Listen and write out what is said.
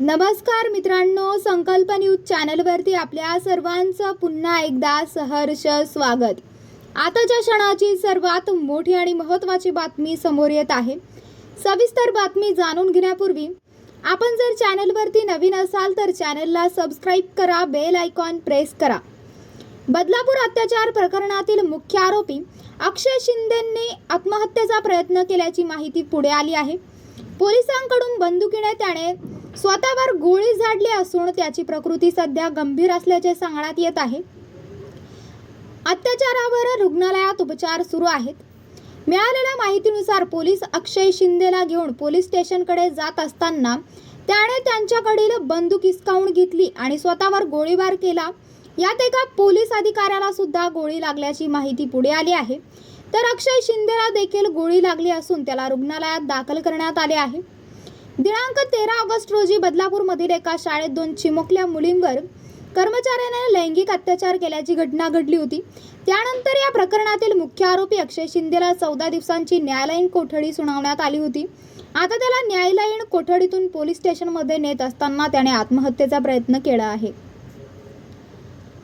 नमस्कार मित्रांनो संकल्प न्यूज चॅनलवरती आपल्या सर्वांचं पुन्हा एकदा सहर्ष स्वागत. आताच्या क्षणाची सर्वात मोठी आणि महत्त्वाची बातमी समोर येत आहे सविस्तर बातमी जाणून घेण्यापूर्वी आपण जर चॅनलवरती नवीन असाल तर चॅनलला सबस्क्राईब करा बेल आयकॉन प्रेस करा. बदलापूर अत्याचार प्रकरणातील मुख्य आरोपी अक्षय शिंदेंनी आत्महत्येचा प्रयत्न केल्याची माहिती पुढे आली आहे. पोलिसांकडून बंदुकीने त्याने स्वतःवर गोळी झाडली असून त्याची प्रकृती सध्या गंभीर असल्याचे सांगण्यात येत आहे. अत्याचारावर रुग्णालयात उपचार सुरू आहेत. मिळालेल्या माहितीनुसार पोलीस अक्षय शिंदेला घेऊन पोलीस स्टेशनकडे जात असताना त्याने त्यांच्याकडील बंदूक हिसकावून घेतली आणि स्वतःवर गोळीबार केला. यात एका पोलीस अधिकाऱ्याला सुद्धा गोळी लागल्याची माहिती पुढे आली आहे. तर अक्षय शिंदेला देखील गोळी लागली असून त्याला रुग्णालयात दाखल करण्यात आले आहे. दिनांक तेरा ऑगस्ट रोजी बदलापूरमधील एका शाळेत दोन चिमुकल्या मुलींवर कर्मचाऱ्याने लैंगिक अत्याचार केल्याची घटना घडली होती. त्यानंतर या प्रकरणातील मुख्य आरोपी अक्षय शिंदेला चौदा दिवसांची न्यायालयीन कोठडी सुनावण्यात आली होती. आता त्याला न्यायालयीन कोठडीतून पोलीस स्टेशनमध्ये नेत असताना त्याने आत्महत्येचा प्रयत्न केला आहे.